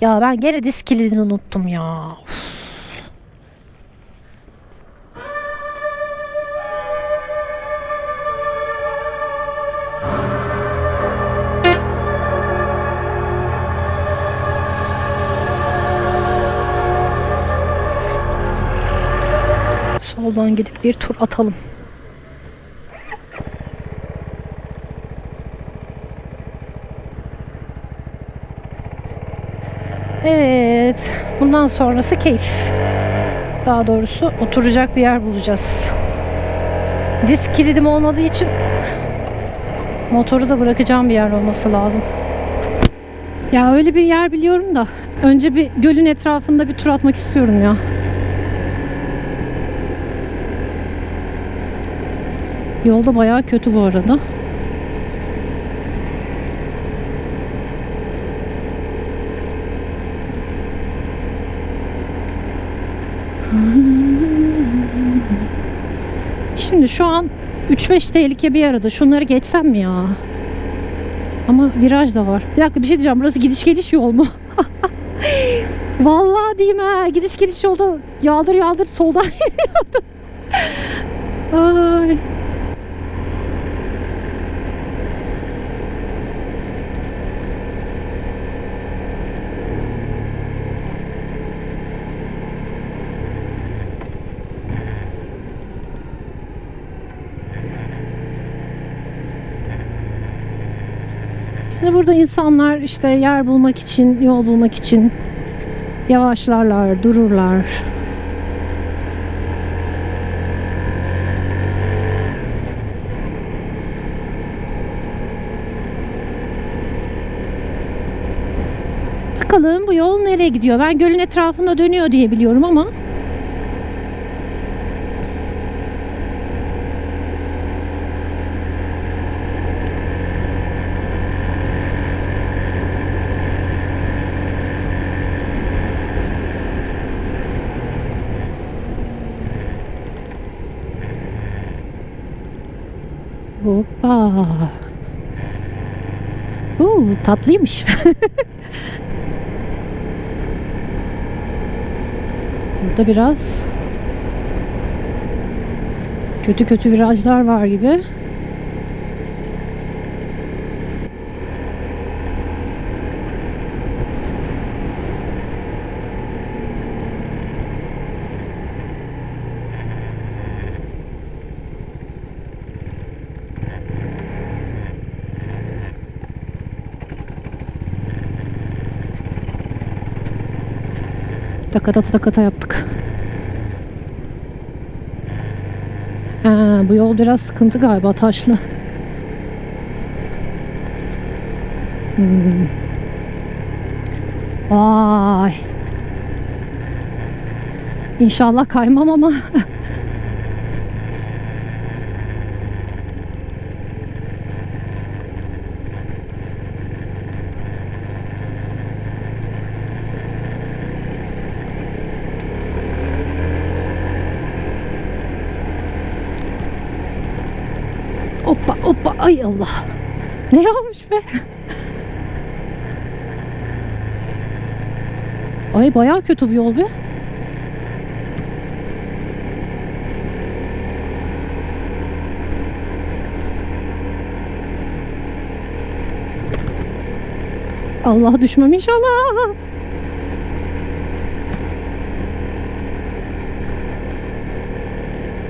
Ya ben gene disk kilidini unuttum ya. Uf. Soldan gidip bir tur atalım. Bundan sonrası keyif. Daha doğrusu oturacak bir yer bulacağız. Disk kilidim olmadığı için motoru da bırakacağım bir yer olması lazım. Ya öyle bir yer biliyorum da önce bir gölün etrafında bir tur atmak istiyorum ya. Yolda bayağı kötü bu arada. Şimdi şu an 3-5 tehlike bir arada. Şunları geçsem mi ya? Ama viraj da var. Bir dakika bir şey diyeceğim. Burası gidiş geliş yol mu? Vallahi diyeyim ha. Gidiş geliş yolda yağdır yağdır soldan. Ay. Şimdi burada insanlar işte yer bulmak için, yol bulmak için yavaşlarlar, dururlar. Bakalım bu yol nereye gidiyor? Ben gölün etrafında dönüyor diye biliyorum ama Hoppa. Uuu tatlıymış. Burada biraz kötü kötü virajlar var gibi. Takata takata yaptık. Ha, bu yol biraz sıkıntı galiba taşlı. Hmm. Vay. İnşallah kaymam ama. Hoppa hoppa ay Allah. Ne olmuş be? Ay bayağı kötü bir yol be. Allah düşmem inşallah.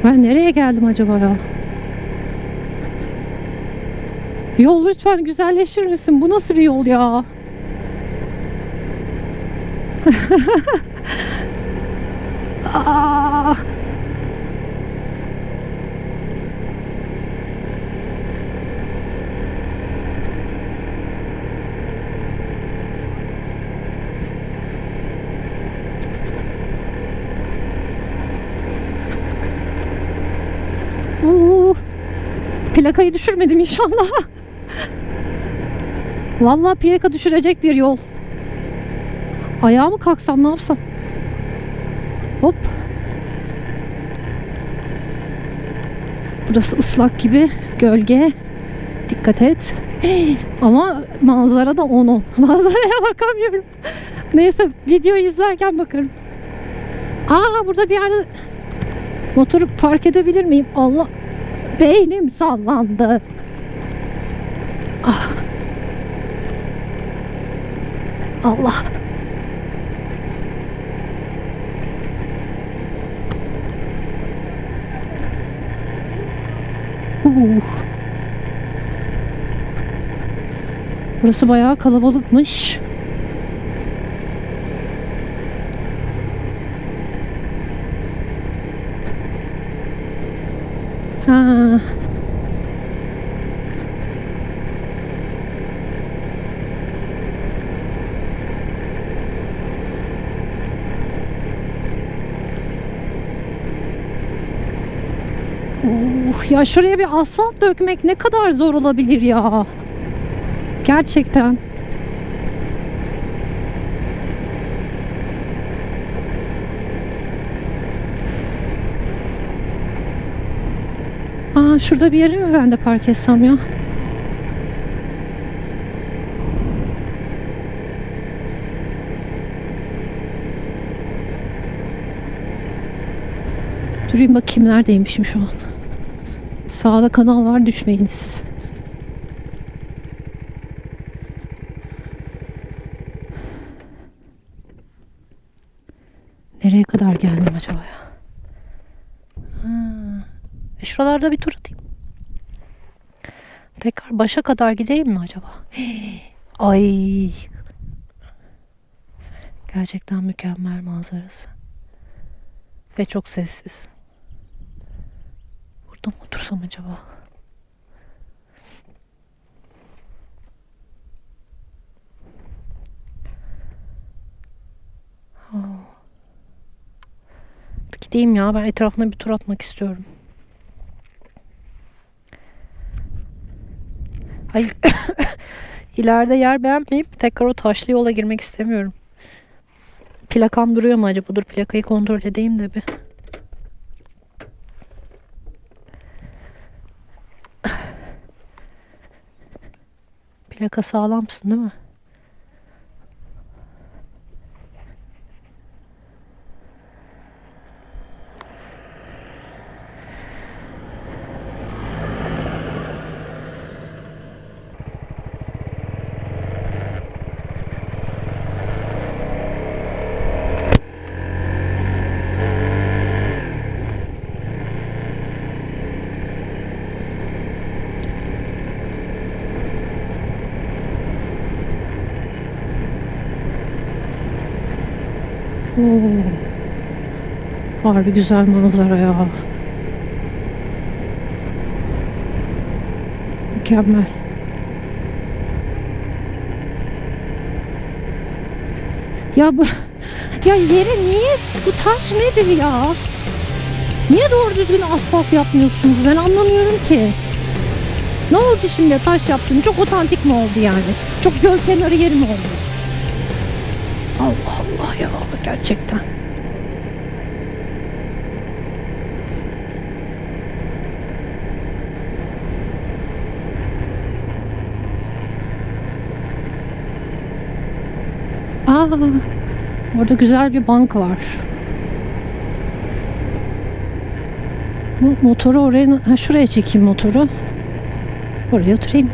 Ben nereye geldim acaba ya? Yol lütfen güzelleşir misin? Bu nasıl bir yol ya? Aa! Oo, plakayı düşürmedim inşallah. Vallahi plaka düşürecek bir yol. Ayağa mı kalksam ne yapsam? Hop. Burası ıslak gibi. Gölge. Dikkat et. Ama manzara da onun. Manzaraya bakamıyorum. Neyse video izlerken bakarım. Aa burada bir yerde motoru park edebilir miyim? Allah beynim sallandı. Ah. Allah. Uh. Burası bayağı kalabalıkmış. Ha. Uh, ya şuraya bir asfalt dökmek ne kadar zor olabilir ya. Gerçekten. Aa şurada bir yere mi ben de park etsem ya? Durayım bakayım neredeymişim şu an. Sağda kanal var düşmeyiniz. Nereye kadar geldim acaba ya? Ha. Şuralarda bir tur atayım. Tekrar başa kadar gideyim mi acaba? Ay. Gerçekten mükemmel manzarası. Ve çok sessiz. Burada mı otursam acaba? Oh. Gideyim ya ben etrafına bir tur atmak istiyorum. Ay ileride yer beğenmeyip tekrar o taşlı yola girmek istemiyorum. Plakam duruyor mu acaba? Dur plakayı kontrol edeyim de bir. Plaka sağlamsın değil mi? Oo. Harbi güzel manzara ya. Mükemmel. Ya bu ya yere niye bu taş nedir ya? Niye doğru düzgün asfalt yapmıyorsunuz? Ben anlamıyorum ki. Ne oldu şimdi taş yaptın? Çok otantik mi oldu yani? Çok göl kenarı yeri mi oldu? Allah Allah ya gerçekten. Aa, orada güzel bir bank var. Bu motoru oraya, ha, şuraya çekeyim motoru. Oraya oturayım.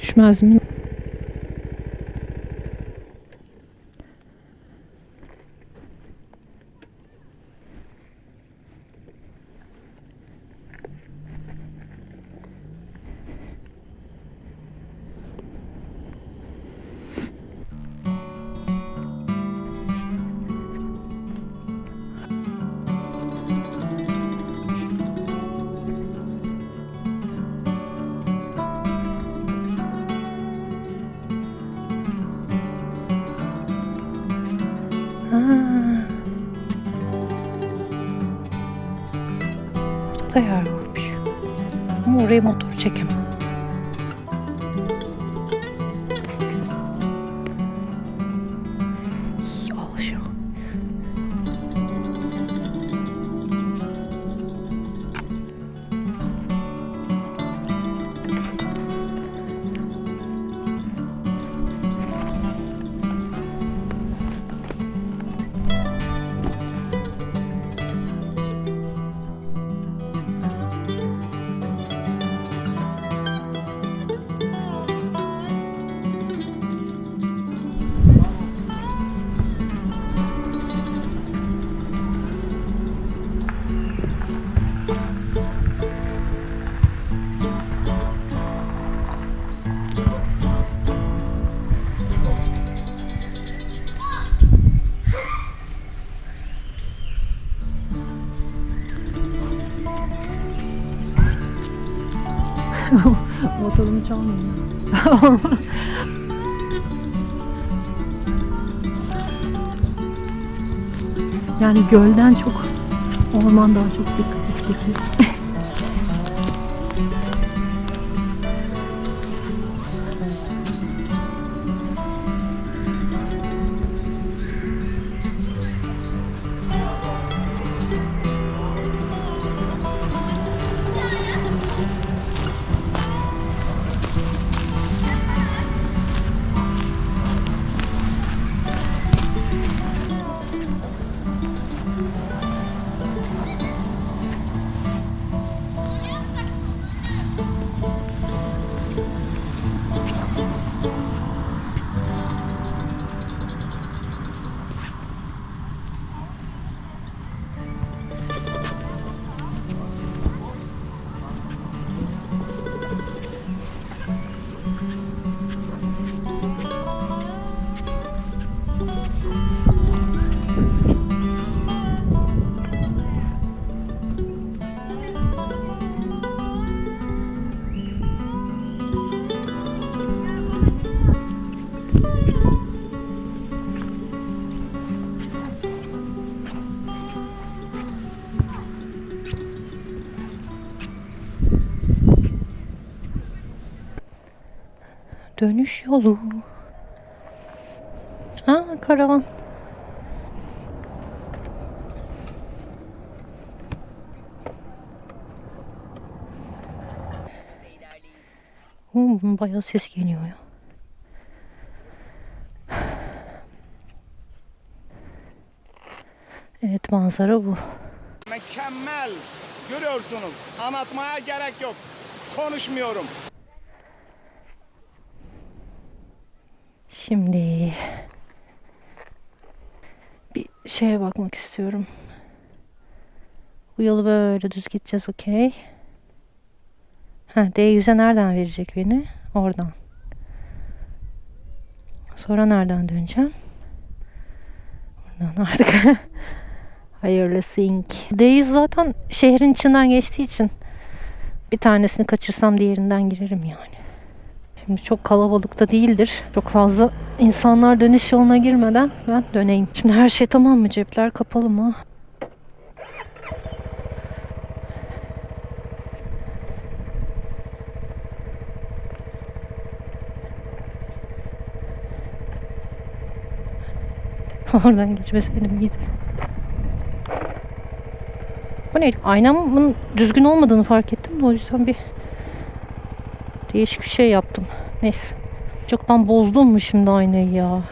Düşmez mi? Burada da yer varmış. Ama oraya motor çekemem. Çalmayın. yani gölden çok orman daha çok dikkat çekiyor. Dönüş yolu. Ha karavan. Hmm, bayağı ses geliyor ya. Evet manzara bu. Mükemmel. Görüyorsunuz. Anlatmaya gerek yok. Konuşmuyorum. Şimdi bir şeye bakmak istiyorum. Bu yolu böyle düz gideceğiz okey. Ha D100'e nereden verecek beni? Oradan. Sonra nereden döneceğim? Buradan artık. Hayırlısı ink. D100 zaten şehrin içinden geçtiği için bir tanesini kaçırsam diğerinden girerim yani. Şimdi çok kalabalık da değildir. Çok fazla insanlar dönüş yoluna girmeden ben döneyim. Şimdi her şey tamam mı? Cepler kapalı mı? Oradan geçmeseydim iyiydi. Bu ne? Aynamın düzgün olmadığını fark ettim de o yüzden bir Değişik bir şey yaptım. Neyse. Çoktan bozdum mu şimdi aynayı ya?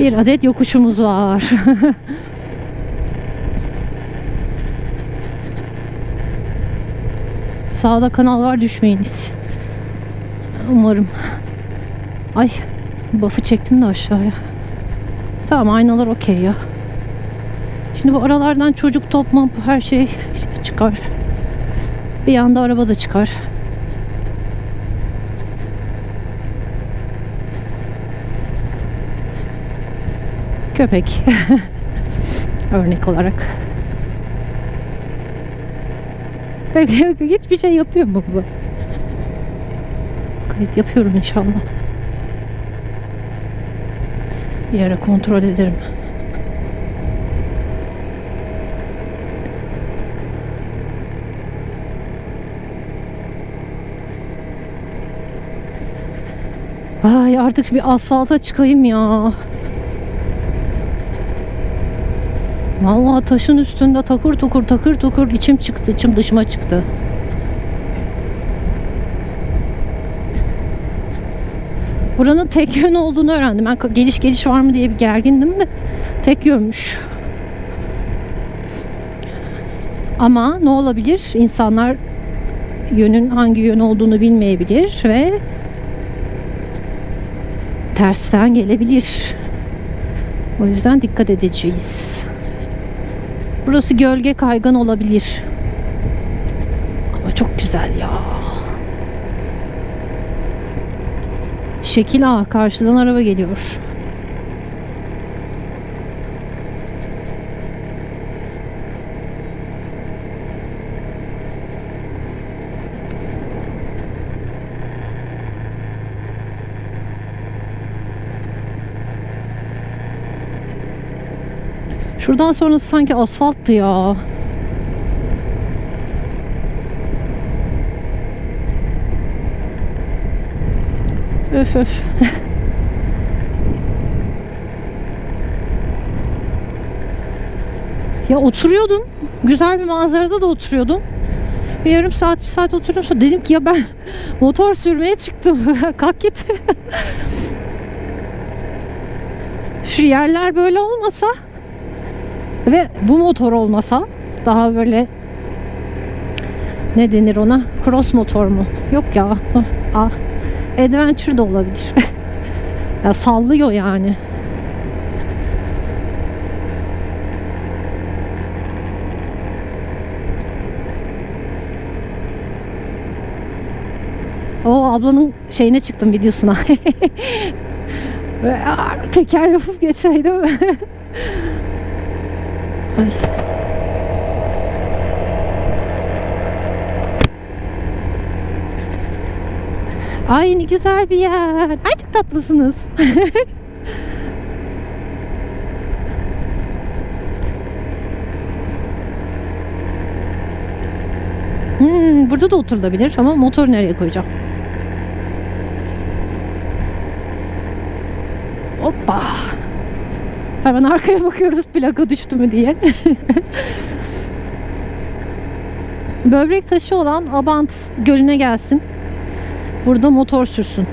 Bir adet yokuşumuz var. Sağda kanal var düşmeyiniz. Umarım. Ay buff'ı çektim de aşağıya. Tamam aynalar okey ya. Şimdi bu aralardan çocuk toplam her şey çıkar. Bir yanda araba da çıkar. Köpek. Örnek olarak. Hiçbir şey yapıyor mu bu? Kayıt yapıyorum inşallah. Bir ara kontrol ederim. Ay artık bir asfalta çıkayım ya. Vallahi taşın üstünde takır tukur takır tukur içim çıktı, içim dışıma çıktı. Buranın tek yön olduğunu öğrendim. Ben geliş geliş var mı diye bir gergindim de tek yönmüş. Ama ne olabilir? İnsanlar yönün hangi yön olduğunu bilmeyebilir ve tersten gelebilir. O yüzden dikkat edeceğiz. Burası gölge kaygan olabilir. Ama çok güzel ya. Şekil A. Karşıdan araba geliyor. Şuradan sonrası sanki asfalttı ya. Öf öf. ya oturuyordum. Güzel bir manzarada da oturuyordum. Bir yarım saat, bir saat oturdum sonra dedim ki ya ben motor sürmeye çıktım. Kalk git. Şu yerler böyle olmasa ve bu motor olmasa daha böyle ne denir ona? Cross motor mu? Yok ya. Ah, adventure da olabilir. ya sallıyor yani. O ablanın şeyine çıktım videosuna. Teker yapıp geçeydim. Ay. Ay ne güzel bir yer. Ay çok tatlısınız. hmm, burada da oturulabilir ama motor nereye koyacağım? Hoppa. Hemen arkaya bakıyoruz plaka düştü mü diye. Böbrek taşı olan Abant Gölü'ne gelsin. Burada motor sürsün.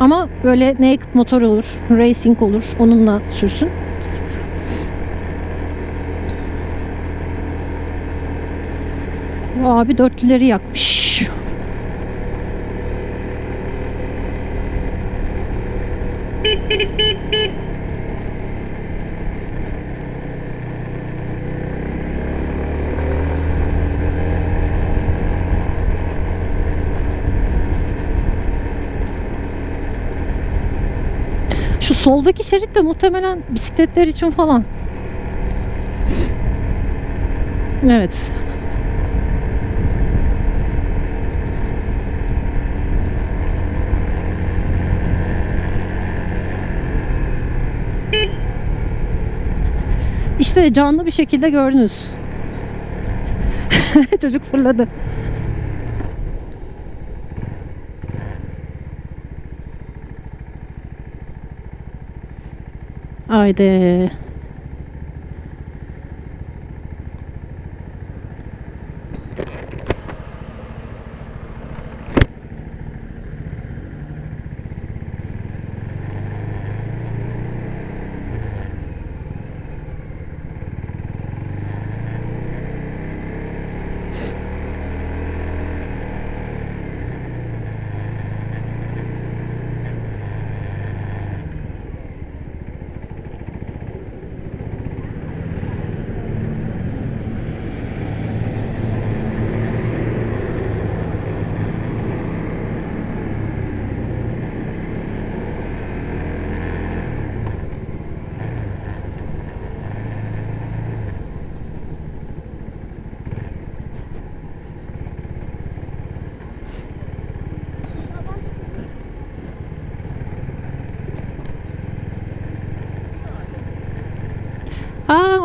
Ama böyle naked motor olur, racing olur. Onunla sürsün. Abi dörtlüleri yakmış. Şu soldaki şerit de muhtemelen bisikletler için falan. Evet. İşte canlı bir şekilde gördünüz. Çocuk fırladı. అయితే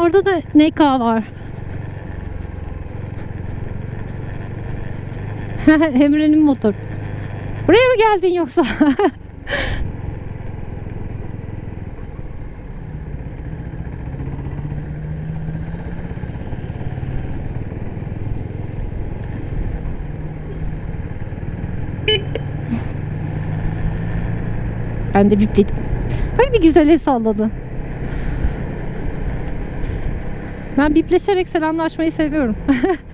orada da Neka var. Emre'nin motor. Buraya mı geldin yoksa? ben de bipledim. Bak ne güzel el salladı. Ben bipleşerek selamlaşmayı seviyorum.